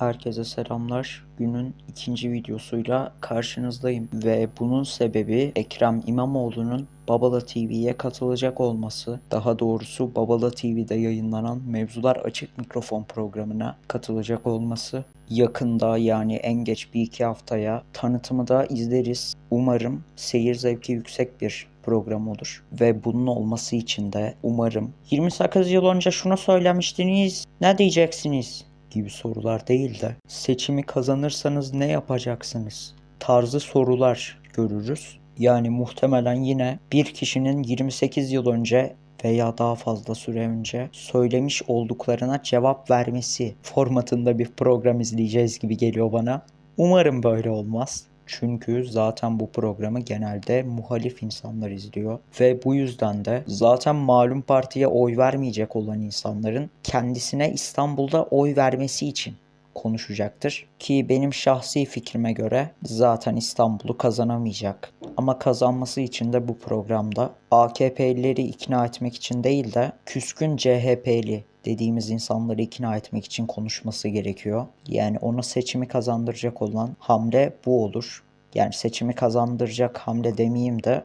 Herkese selamlar. Günün ikinci videosuyla karşınızdayım ve bunun sebebi Ekrem İmamoğlu'nun Babala TV'ye katılacak olması. Daha doğrusu Babala TV'de yayınlanan Mevzular Açık Mikrofon programına katılacak olması. Yakında yani en geç bir iki haftaya tanıtımı da izleriz. Umarım seyir zevki yüksek bir program olur. Ve bunun olması için de umarım 28 yıl önce şunu söylemiştiniz ne diyeceksiniz gibi sorular değil de seçimi kazanırsanız ne yapacaksınız tarzı sorular görürüz. Yani muhtemelen yine bir kişinin 28 yıl önce veya daha fazla süre önce söylemiş olduklarına cevap vermesi formatında bir program izleyeceğiz gibi geliyor bana. Umarım böyle olmaz. Çünkü zaten bu programı genelde muhalif insanlar izliyor ve bu yüzden de zaten malum partiye oy vermeyecek olan insanların kendisine İstanbul'da oy vermesi için konuşacaktır. Ki benim şahsi fikrime göre zaten İstanbul'u kazanamayacak. Ama kazanması için de bu programda AKP'lileri ikna etmek için değil de küskün CHP'li dediğimiz insanları ikna etmek için konuşması gerekiyor. Yani ona seçimi kazandıracak olan hamle bu olur. Yani seçimi kazandıracak hamle demeyeyim de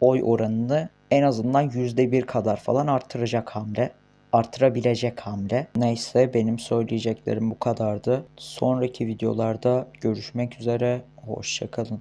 oy oranını en azından %1 kadar falan arttıracak hamle artırabilecek hamle. Neyse benim söyleyeceklerim bu kadardı. Sonraki videolarda görüşmek üzere. Hoşçakalın.